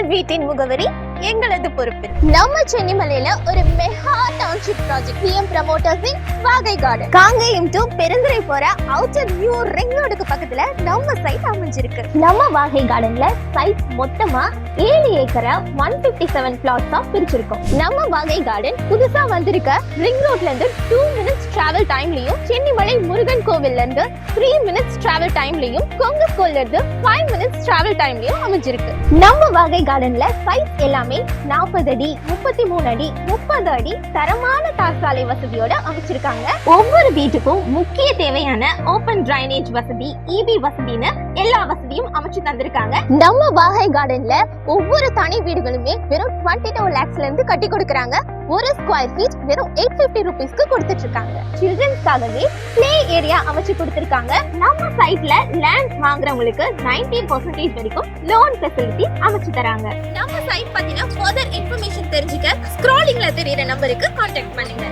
உங்கள் வீட்டின் முகவரி எங்களது பொறுப்பு நம்ம சென்னிமலையில ஒரு மெகா டவுன்ஷிப் ப்ராஜெக்ட் பிஎம் ப்ரமோட்டர்ஸின் வாகை கார்டன் காங்கேயம் டு பெருந்துரை போற அவுட்டர் நியூ ரிங் ரோடுக்கு பக்கத்துல நம்ம சைட் அமைஞ்சிருக்கு. நம்ம வாகை கார்டன்ல சைட் மொத்தமா ஏழு ஏக்கரை ஒன் பிப்டி செவன் பிளாட்ஸா பிரிச்சிருக்கோம். நம்ம வாகை கார்டன் புதுசா வந்திருக்க ரிங் ரோட்ல இருந்து டூ மினிட்ஸ் டிராவல் டைம்லயும் சென்னிமலை முருகன் கோவில்ல இருந்து த்ரீ மினிட்ஸ் டிராவல் டைம்லயும் கொங்கு ஸ்கூல்ல இருந்து ஃபைவ் மினிட்ஸ் டிராவல் டைம்லயும் அமைஞ்சிருக்கு. நம்ம வகை கார்டன்ல சைஸ் எல்லாமே நாற்பது அடி முப்பத்தி மூணு அடி முப்பது அடி தரமான தார்சாலை வசதியோட அமைச்சிருக்காங்க. ஒவ்வொரு வீட்டுக்கும் முக்கிய தேவையான ஓபன் டிரைனேஜ் வசதி இபி வசதின்னு எல்லா வசதியும் அமைச்சு தந்திருக்காங்க. நம்ம வாகை கார்டன்ல ஒவ்வொரு தனி வீடுகளுமே வெறும் டுவெண்ட்டி டூ லேக்ஸ்ல இருந்து கட்டி கொடுக்கறாங்க. ஒரு ஸ்கொயர் ஃபீட் வெறும் எயிட் பிப்டி ருபீஸ்க்கு கொடுத்துட்டு இருக்காங்க சில்ட்ரன்ஸ்க்காகவே பிளே ஏரியா அமைச்சு கொடுத்துருக்காங்க. நம்ம சைட்ல லேண்ட் வாங்குறவங்களுக்கு நைன்டீன் பர்சன்டேஜ் வரைக்கும் லோன் ஃபெசிலிட்டி அமைச்சு தராங்க. நம்ம சைட் பத்தின ஃபர்தர் இன்ஃபர்மேஷன் தெரிஞ்சுக்க ஸ்க்ராலிங்ல தெரியுற நம்பருக்கு கான்டாக்ட் பண்ணுங்க.